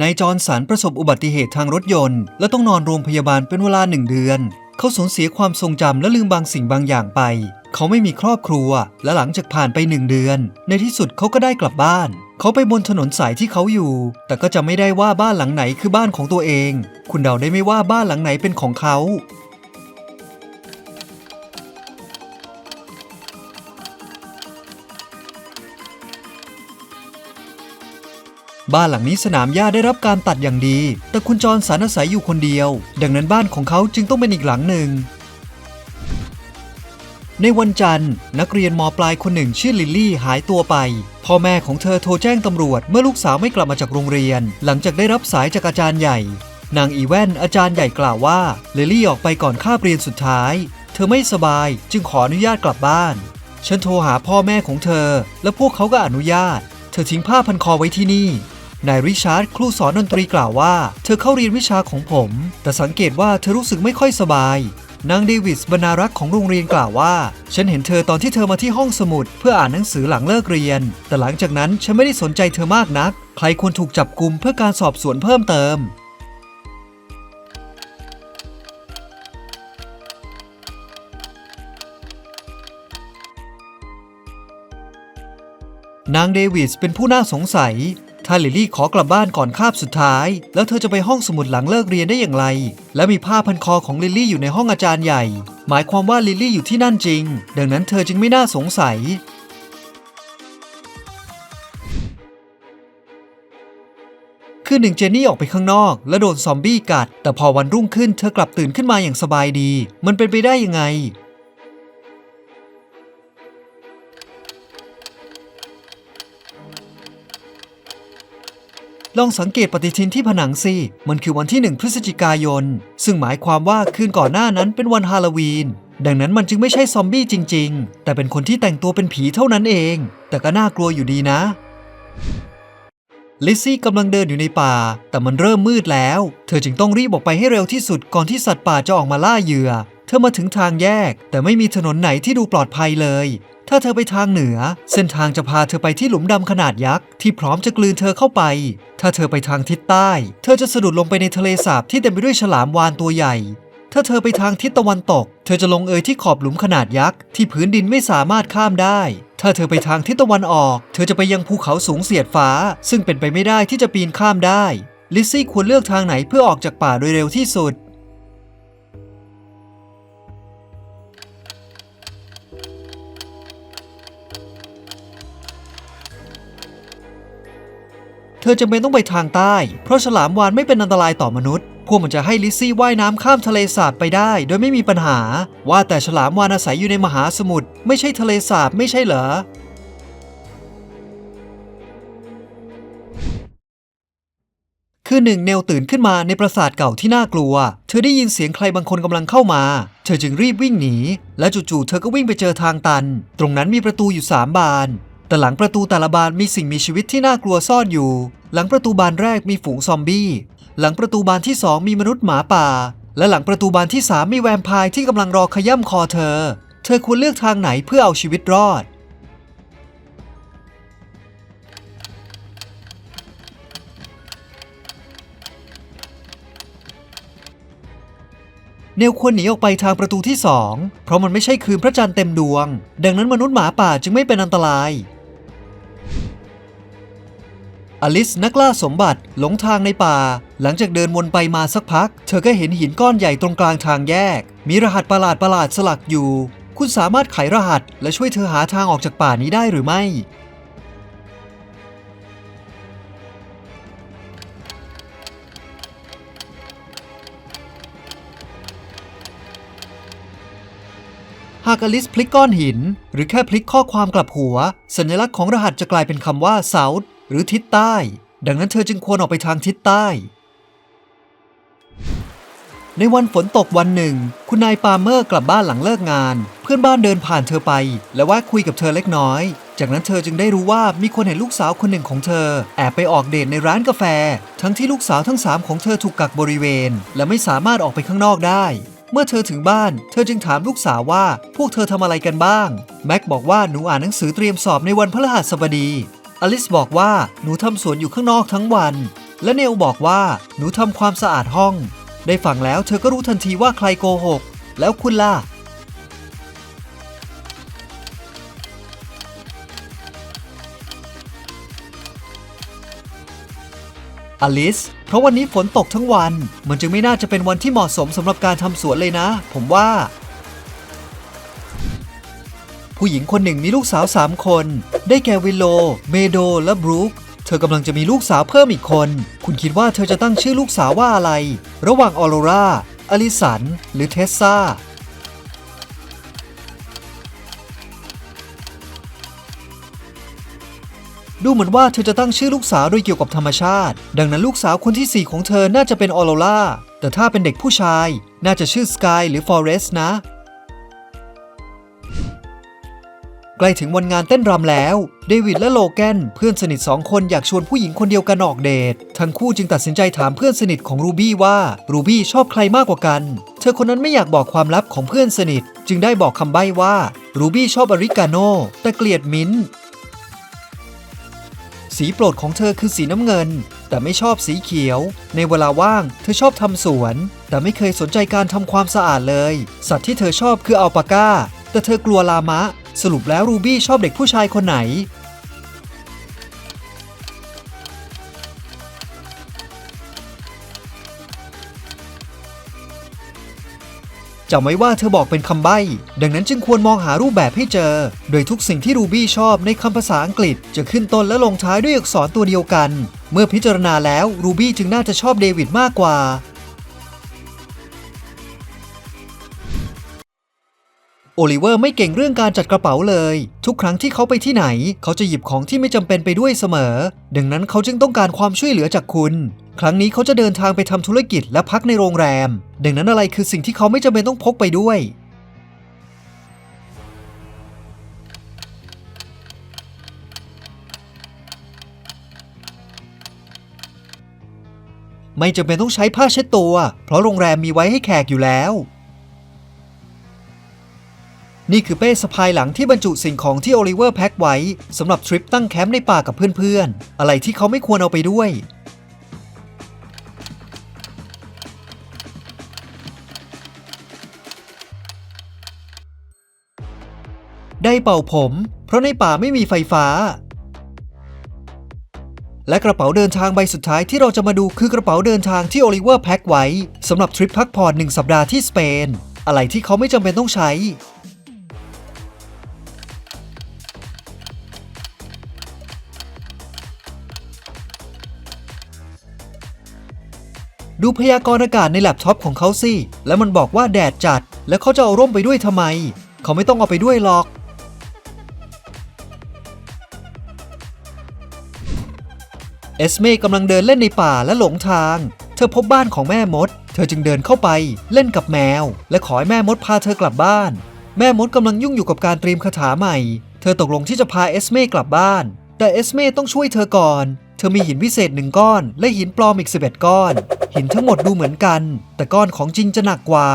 นายจอร์นสันประสบอุบัติเหตุทางรถยนต์ และต้องนอนโรงพยาบาลเป็นเวลาหนึ่งเดือน เขาสูญเสียความทรงจำและลืมบางสิ่งบางอย่างไป เขาไม่มีครอบครัว และหลังจากผ่านไปหนึ่งเดือน ในที่สุดเขาก็ได้กลับบ้าน เขาไปบนถนนสายที่เขาอยู่ แต่ก็จะไม่ได้ว่าบ้านหลังไหนคือบ้านของตัวเอง คุณเดาได้ไหมว่าบ้านหลังไหนเป็นของเขา บ้านหลังนี้สนามหญ้าได้รับการตัดอย่างดี แต่คุณจรสันอาศัยอยู่คนเดียว ดังนั้นบ้านของเขาจึงต้องเป็นอีกหลังหนึ่ง ในวันจันทร์ นักเรียนมปลายคนหนึ่งชื่อลิลลี่หายตัวไป พ่อแม่ของเธอโทรแจ้งตำรวจเมื่อลูกสาวไม่กลับมาจากโรงเรียน หลังจากได้รับสายจากอาจารย์ใหญ่ นางอีแวนอาจารย์ใหญ่กล่าวว่าลิลลี่ออกไปก่อนคาบเรียนสุดท้าย เธอไม่สบายจึงขออนุญาตกลับบ้านฉันโทรหาพ่อแม่ของเธอ และพวกเขาก็อนุญาต เธอทิ้งผ้าพันคอไว้ที่นี่ นายริชาร์ดครูสอนดนตรีกล่าวว่า เธอเข้าเรียนวิชาของผม แต่สังเกตว่าเธอรู้สึกไม่ค่อยสบายนางเดวิสบรรณารักษ์ของโรงเรียนกล่าวว่า ฉันเห็นเธอตอนที่เธอมาที่ห้องสมุด เพื่ออ่านหนังสือหลังเลิกเรียน แต่หลังจากนั้นฉันไม่ได้สนใจเธอมากนัก ใครควรถูกจับกุมเพื่อการสอบสวนเพิ่มเติม นางเดวิสเป็นผู้น่าสงสัย ถ้าลิลลี่ขอกลับบ้านก่อนคาบสุดท้าย แล้วเธอจะไปห้องสมุดหลังเลิกเรียนได้อย่างไร และมีผ้าพันคอของลิลลี่อยู่ในห้องอาจารย์ใหญ่ หมายความว่าลิลลี่อยู่ที่นั่นจริง ดังนั้นเธอจึงไม่น่าสงสัย คืนหนึ่งเจนนี่ออกไปข้างนอก และโดนซอมบี้กัด แต่พอวันรุ่งขึ้นเธอกลับตื่นขึ้นมาอย่างสบายดี มันเป็นไปได้ยังไง ลองสังเกตปฏิทินที่ผนังสิ มันคือวันที่ 1 พฤศจิกายน ซึ่งหมายความว่าคืนก่อนหน้านั้นเป็นวันฮาโลวีน ดังนั้นมันจึงไม่ใช่ซอมบี้จริง ๆ แต่เป็นคนที่แต่งตัวเป็นผีเท่านั้นเอง แต่ก็น่ากลัวอยู่ดีนะ ลิซซี่กำลังเดินอยู่ในป่า แต่มันเริ่มมืดแล้ว เธอจึงต้องรีบออกไปให้เร็วที่สุดก่อนที่สัตว์ป่าจะออกมาล่าเหยื่อ เธอมาถึงทางแยก แต่ไม่มีถนนไหนที่ดูปลอดภัยเลย ถ้าเธอไปทางเหนือ เส้นทางจะพาเธอไปที่หลุมดำขนาดยักษ์ที่พร้อมจะกลืนเธอเข้าไป ถ้าเธอไปทางทิศใต้ เธอจะสะดุดลงไปในทะเลสาบที่เต็มไปด้วยฉลามวาฬตัวใหญ่ ถ้าเธอไปทางทิศตะวันตก เธอจะลงเอยที่ขอบหลุมขนาดยักษ์ที่พื้นดินไม่สามารถข้ามได้ ถ้าเธอไปทางทิศตะวันออก เธอจะไปยังภูเขาสูงเสียดฟ้า ซึ่งเป็นไปไม่ได้ที่จะปีนข้ามได้ลิซซี่ควรเลือกทางไหนเพื่อออกจากป่าโดยเร็วที่สุด เธอจำเป็นต้องไปทางใต้ เพราะฉลามวาฬไม่เป็นอันตรายต่อมนุษย์ พวกมันจะให้ลิซซี่ว่ายน้ำข้ามทะเลสาบไปได้ โดยไม่มีปัญหา ว่าแต่ฉลามวาฬอาศัยอยู่ในมหาสมุทรไม่ใช่ทะเลสาบไม่ใช่เหรอคือหนึ่งเนลตื่นขึ้นมาในปราสาทเก่าที่น่ากลัว เธอได้ยินเสียงใครบางคนกำลังเข้ามา เธอจึงรีบวิ่งหนี และจู่ๆเธอก็วิ่งไปเจอทางตัน ตรงนั้นมีประตูอยู่สามบาน แต่หลังประตูแต่ละบานมีสิ่งมีชีวิตที่น่ากลัวซ่อนอยู่ หลังประตูบานแรกมีฝูงซอมบี้ หลังประตูบานที่สองมีมนุษย์หมาป่า และหลังประตูบานที่สามมีแวมไพร์ที่กำลังรอขย่ำคอเธอ เธอควรเลือกทางไหนเพื่อเอาชีวิตรอด เนลควรหนีออกไปทางประตูที่สองเพราะมันไม่ใช่คืนพระจันทร์เต็มดวง ดังนั้นมนุษย์หมาป่าจึงไม่เป็นอันตราย อลิสนักล่าสมบัติหลงทางในป่า หลังจากเดินวนไปมาสักพัก เธอก็เห็นหินก้อนใหญ่ตรงกลางทางแยก มีรหัสประหลาดประหลาดสลักอยู่ คุณสามารถไขรหัสและช่วยเธอหาทางออกจากป่านี้ได้หรือไม่ หากอลิสพลิกก้อนหิน หรือแค่พลิกข้อความกลับหัว สัญลักษณ์ของรหัสจะกลายเป็นคำว่า South หรือทิศใต้ ดังนั้นเธอจึงควรออกไปทางทิศใต้ ในวันฝนตกวันหนึ่ง คุณนายปาเมอร์กลับบ้านหลังเลิกงาน เพื่อนบ้านเดินผ่านเธอไป และแวะคุยกับเธอเล็กน้อย จากนั้นเธอจึงได้รู้ว่ามีคนเห็นลูกสาวคนหนึ่งของเธอ แอบไปออกเดทในร้านกาแฟ ทั้งที่ลูกสาวทั้งสามของเธอถูกกักบริเวณ และไม่สามารถออกไปข้างนอกได้เมื่อเธอถึงบ้าน เธอจึงถามลูกสาวว่าพวกเธอทำอะไรกันบ้าง แม็กบอกว่าหนูอ่านหนังสือเตรียมสอบในวันพฤหัสบดี อลิสบอกว่าหนูทำสวนอยู่ข้างนอกทั้งวัน และเนลบอกว่าหนูทำความสะอาดห้อง ได้ฟังแล้วเธอก็รู้ทันทีว่าใครโกหก แล้วคุณล่ะ อลิส เพราะวันนี้ฝนตกทั้งวัน มันจึงไม่น่าจะเป็นวันที่เหมาะสมสำหรับการทำสวนเลยนะ ผมว่า ผู้หญิงคนหนึ่งมีลูกสาวสามคน ได้แก่วิโล เมโด และบรูคเธอกำลังจะมีลูกสาวเพิ่มอีกคน คุณคิดว่าเธอจะตั้งชื่อลูกสาวว่าอะไร ระหว่างออโรราอลิสัน หรือเทสซาดูเหมือนว่าเธอจะตั้งชื่อลูกสาวโดยเกี่ยวกับธรรมชาติ ดังนั้นลูกสาวคนที่ 4 ของเธอน่าจะเป็นออโรราแต่ถ้าเป็นเด็กผู้ชาย น่าจะชื่อสกายหรือฟอเรสต์นะ ใกล้ถึงวันงานเต้นรำแล้ว เดวิดและโลแกนเพื่อนสนิทสองคนอยากชวนผู้หญิงคนเดียวกันออกเดท ทั้งคู่จึงตัดสินใจถามเพื่อนสนิทของรูบี้ว่ารูบี้ชอบใครมากกว่ากัน เธอคนนั้นไม่อยากบอกความลับของเพื่อนสนิท จึงได้บอกคำใบ้ว่ารูบี้ชอบอริกาโนแต่เกลียดมิ้นสีโปรดของเธอคือสีน้ำเงิน แต่ไม่ชอบสีเขียว ในเวลาว่างเธอชอบทำสวน แต่ไม่เคยสนใจการทำความสะอาดเลย สัตว์ที่เธอชอบคืออัลปาก้า แต่เธอกลัวลามะ สรุปแล้วรูบี้ชอบเด็กผู้ชายคนไหน จำไว้ว่าเธอบอกเป็นคำใบ้ ดังนั้นจึงควรมองหารูปแบบให้เจอ โดยทุกสิ่งที่รูบี้ชอบในคำภาษาอังกฤษ จะขึ้นต้นและลงท้ายด้วยอักษรตัวเดียวกัน เมื่อพิจารณาแล้วรูบี้จึงน่าจะชอบเดวิดมากกว่า โอลิเวอร์ไม่เก่งเรื่องการจัดกระเป๋าเลย ทุกครั้งที่เขาไปที่ไหน เขาจะหยิบของที่ไม่จำเป็นไปด้วยเสมอ ดังนั้นเขาจึงต้องการความช่วยเหลือจากคุณ ครั้งนี้เขาจะเดินทางไปทำธุรกิจและพักในโรงแรม ดังนั้นอะไรคือสิ่งที่เขาไม่จำเป็นต้องพกไปด้วยไม่จำเป็นต้องใช้ผ้าเช็ดตัว เพราะโรงแรมมีไว้ให้แขกอยู่แล้ว นี่คือเป้สะพายหลังที่บรรจุสิ่งของที่โอลิเวอร์แพ็คไว้สำหรับทริปตั้งแคมป์ในป่ากับเพื่อนๆ อะไรที่เขาไม่ควรเอาไปด้วย ได้เป่าผม เพราะในป่าไม่มีไฟฟ้า และกระเป๋าเดินทางใบสุดท้ายที่เราจะมาดูคือกระเป๋าเดินทางที่โอลิเวอร์แพ็คไว้สำหรับทริปพักผ่อนหนึ่งสัปดาห์ที่สเปน อะไรที่เขาไม่จำเป็นต้องใช้ ดูพยากรณ์อากาศในแล็ปท็อปของเขาสิ แล้วมันบอกว่าแดดจัด แล้วเขาจะเอาร่มไปด้วยทำไม เขาไม่ต้องเอาไปด้วยหรอก เอสเม่กำลังเดินเล่นในป่าและหลงทาง เธอพบบ้านของแม่มด เธอจึงเดินเข้าไปเล่นกับแมว และขอให้แม่มดพาเธอกลับบ้าน แม่มดกำลังยุ่งอยู่กับการเตรียมคาถาใหม่ เธอตกลงที่จะพาเอสเม่กลับบ้าน แต่เอสเม่ต้องช่วยเธอก่อน ธอมีหินวิเศษหนึ่งก้อน และหินปลอมอีก 11 ก้อน หินทั้งหมดดูเหมือนกัน แต่ก้อนของจริงจะหนักกว่า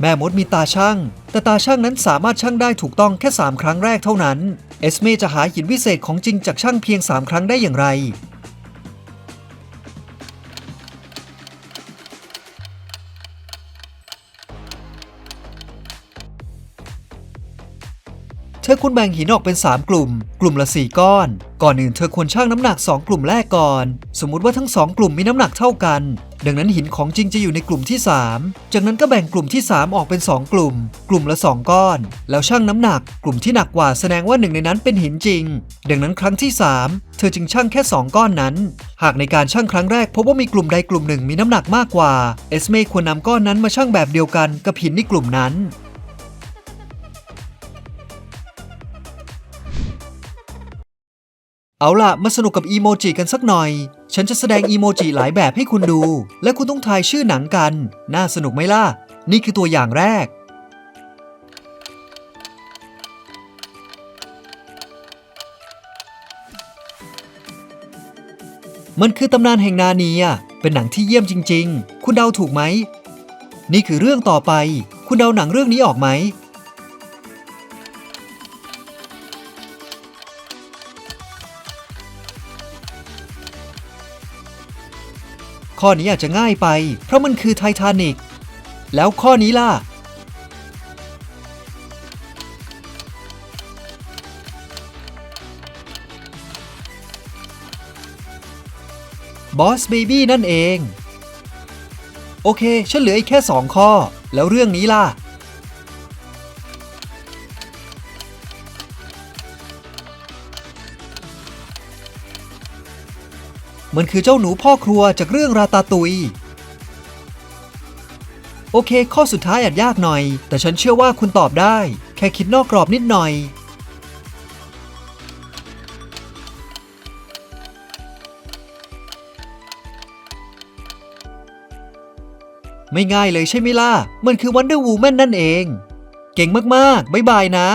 แม่มดมีตาช่าง แต่ตาช่างนั้นสามารถช่างได้ถูกต้องแค่ 3 ครั้งแรกเท่านั้น เอสเม่จะหาหินวิเศษของจริงจากช่างเพียง 3 ครั้งได้อย่างไร เธอควรแบ่งหินออกเป็น 3 กลุ่ม กลุ่มละ 4 ก้อน ก่อนอื่นเธอควรชั่งน้ำหนัก 2 กลุ่มแรกก่อน สมมุติว่าทั้ง 2 กลุ่มมีน้ำหนักเท่ากัน ดังนั้นหินของจริงจะอยู่ในกลุ่มที่ 3 จากนั้นก็แบ่งกลุ่มที่ 3 ออกเป็น 2 กลุ่ม กลุ่มละ 2 ก้อน แล้วชั่งน้ำหนัก กลุ่มที่หนักกว่าแสดงว่าหนึ่งในนั้นเป็นหินจริง ดังนั้นครั้งที่ 3 เธอจึงชั่งแค่ 2 ก้อนนั้น หากในการชั่งครั้งแรกพบว่ามีกลุ่มใดกลุ่มหนึ่งมีน้ำหนักมากกว่า เอสเมควรนำก้อนนั้นมาชั่งแบบเดียวกันกับหินในกลุ่มนั้น เอาล่ะ มาสนุกกับอีโมจิกันสักหน่อย ฉันจะแสดงอีโมจิหลายแบบให้คุณดู และคุณต้องทายชื่อหนังกัน น่าสนุกไหมล่ะ นี่คือตัวอย่างแรก มันคือตำนานแห่งนาเนีย เป็นหนังที่เยี่ยมจริง ๆ คุณเดาถูกไหม นี่คือเรื่องต่อไป คุณเดาหนังเรื่องนี้ออกไหม ข้อนี้อาจจะง่ายไป เพราะมันคือไททานิกแล้วข้อนี้ล่ะ บอสเบบี้นั่นเอง โอเค ฉันเหลืออีกแค่ 2 ข้อ แล้วเรื่องนี้ล่ะ มันคือเจ้าหนูพ่อครัวจากเรื่องราตาตุย โอเค ข้อสุดท้ายอาจยากหน่อย แต่ฉันเชื่อว่าคุณตอบได้ แค่คิดนอกกรอบนิดหน่อย ไม่ง่ายเลยใช่ไหมล่ะ มันคือ Wonder Woman นั่นเอง เก่งมาก ๆ บ๊ายบายนะ